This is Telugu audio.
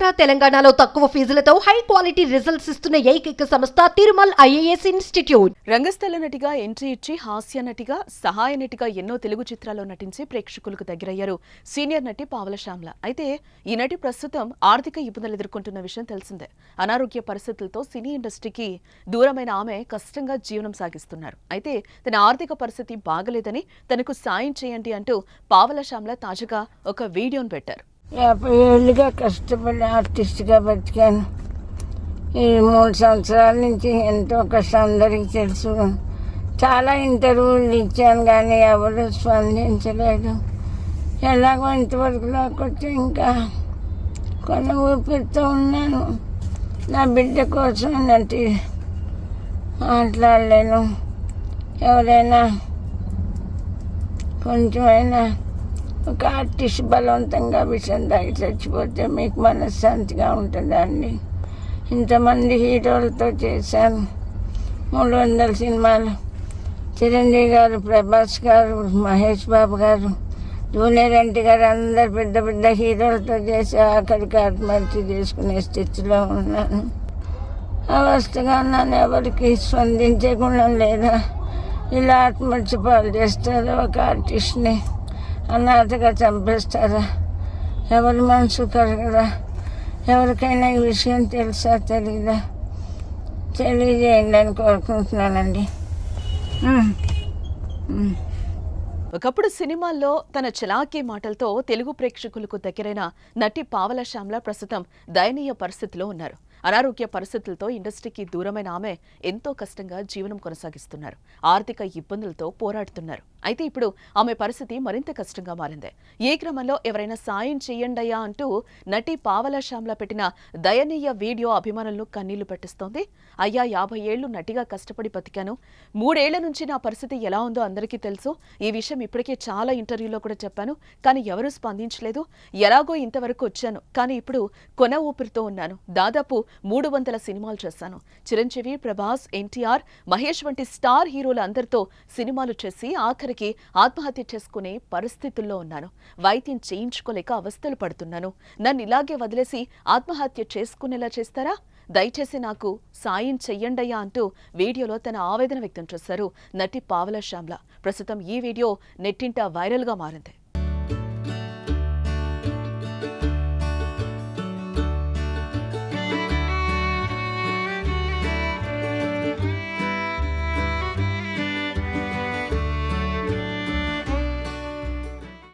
ఆంధ్ర తెలంగాణలో తక్కువ ఫీజులతో హై క్వాలిటీ రిజల్ట్స్ ఇస్తున్న ఏకైక సంస్థ తిరుమల్ ఐఏఎస్ ఇన్స్టిట్యూట్. రంగస్థల నటిగా ఎంట్రీ ఇచ్చి హాస్య నటిగా సహాయ నటిగా ఎన్నో తెలుగు చిత్రాల్లో నటించి ప్రేక్షకులకు దగ్గరయ్యారు సీనియర్ నటి పావల శ్యామ్ల. అయితే ఈ నటి ప్రస్తుతం ఆర్థిక ఇబ్బందులు ఎదుర్కొంటున్న విషయం తెలిసిందే. అనారోగ్య పరిస్థితులతో సినీ ఇండస్ట్రీకి దూరమైన ఆమె కష్టంగా జీవనం సాగిస్తున్నారు. అయితే తన ఆర్థిక పరిస్థితి బాగలేదని తనకు సాయం చేయండి అంటూ పావల శ్యామ్ల తాజాగా ఒక వీడియోను పెట్టారు. యాభై ఏళ్ళుగా కష్టపడి ఆర్టిస్ట్గా బతికాను. ఈ మూడు సంవత్సరాల నుంచి ఎంతో కష్టం అందరికీ తెలుసు. చాలా ఇంటర్వ్యూలు ఇచ్చాను కానీ ఎవరు స్పందించలేదు. ఎలాగో ఇంతవరకు లేకపోతే ఇంకా కొన్ని ఊపిరితో ఉన్నాను. నా బిడ్డ కోసం నటి మాట్లాడలేను. ఎవరైనా కొంచెమైనా ఒక ఆర్టిస్ట్ బలవంతంగా విషయం తాగి చచ్చిపోతే మీకు మనశ్శాంతిగా ఉంటుందండి. ఇంతమంది హీరోలతో చేశాను మూడు వందల సినిమాలు. చిరంజీవి గారు ప్రభాస్ గారు మహేష్ బాబు గారు జూనియర్ ఎన్టీ గారు అందరు పెద్ద పెద్ద హీరోలతో చేసి ఆఖరికి ఆత్మహత్య చేసుకునే స్థితిలో ఉన్నాను. అవస్థగా నన్ను ఎవరికి స్పందించే గుణం లేదా? ఇలా ఆత్మహత్య పాలు చేస్తారు ఒక ఆర్టిస్ట్ని అనాథగా చంపేస్తారా? ఎవరి మనసు కలగదా ఎవరికైనా ఈ విషయం తెలుసా తెలీదా? తెలియజేయండి అని కోరుకుంటున్నానండి. ఒకప్పుడు సినిమాల్లో తన చలాకీ మాటలతో తెలుగు ప్రేక్షకులకు దగ్గరైన నటి పావల శ్యామ్ల ప్రస్తుతం దయనీయ పరిస్థితిలో ఉన్నారు. అనారోగ్య పరిస్థితులతో ఇండస్ట్రీకి దూరమైన ఆమె ఎంతో కష్టంగా జీవనం కొనసాగిస్తున్నారు. ఆర్థిక ఇబ్బందులతో పోరాడుతున్నారు. అయితే ఇప్పుడు ఆమె పరిస్థితి మరింత కష్టంగా మారింది. ఏ క్రమంలో ఎవరైనా సాయం చేయండయ్యా అంటూ నటి పావల శ్యామ్ల పెట్టిన దయనీయ వీడియో అభిమానులను కన్నీళ్ళు పెట్టిస్తోంది. అయ్యా యాభై ఏళ్ళు నటిగా కష్టపడి బతికాను. మూడేళ్ళ నుంచి నా పరిస్థితి ఎలా ఉందో అందరికీ తెలుసు. ఈ విషయం ఇప్పటికే చాలా ఇంటర్వ్యూలో కూడా చెప్పాను. కానీ ఎవరూ స్పందించలేదు. ఎలాగో ఇంతవరకు వచ్చాను. కానీ ఇప్పుడు కొన ఊపిరితో ఉన్నాను. దాదాపు మూడు వందల సినిమాలు చేశాను. చిరంజీవి ప్రభాస్ ఎన్టీఆర్ మహేష్ వంటి స్టార్ హీరోలు అందరితో సినిమాలు చేసి ఆఖరికి ఆత్మహత్య చేసుకునే పరిస్థితుల్లో ఉన్నాను. వైద్యం చేయించుకోలేక అవస్థలు పడుతున్నాను. నన్ను ఇలాగే వదిలేసి ఆత్మహత్య చేసుకునేలా చేస్తారా? దయచేసి నాకు సాయం చెయ్యండయ్యా అంటూ వీడియోలో తన ఆవేదన వ్యక్తం చేశారు నటి పావల శ్యామ్ల. ప్రస్తుతం ఈ వీడియో నెట్టింట వైరల్గా మారింది.